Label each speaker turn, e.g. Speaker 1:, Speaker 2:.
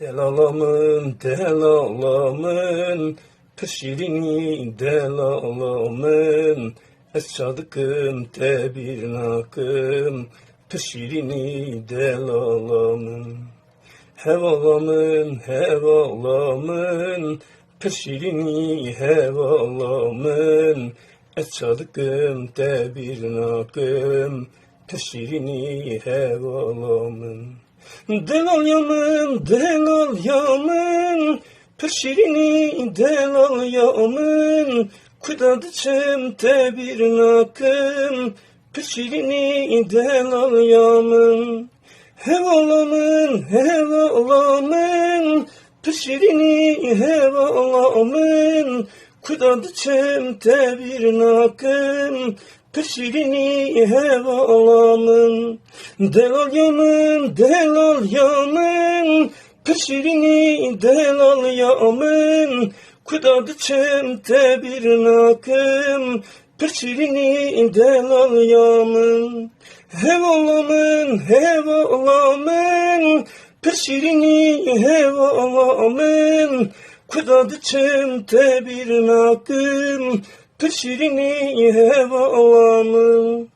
Speaker 1: Delalamın, delalamın, pişirini delalamın, es çadıkım te bir nakım, pişirini delalamın. Hevalamın, hevalamın, pişirini hevalamın, es çadıkım te bir nakım, pişirini hevalamın. Delal yamın, delal yamın, pişirini delal yamın, kudadı çemte bir nakım, pişirini delal yamın. Hevalamın, hevalamın, pişirini hevalamın, kudadı çemte bir nakım, pişirini hevalamın. Delal yamın, delal yamın, pişirini delal yamın, kudadı çemte bir nakım, pişirini delal yamın. Hevalamın, hevalamın, pişirini hevalamın, kudadı çemte bir nakım, pişirini hevalamın.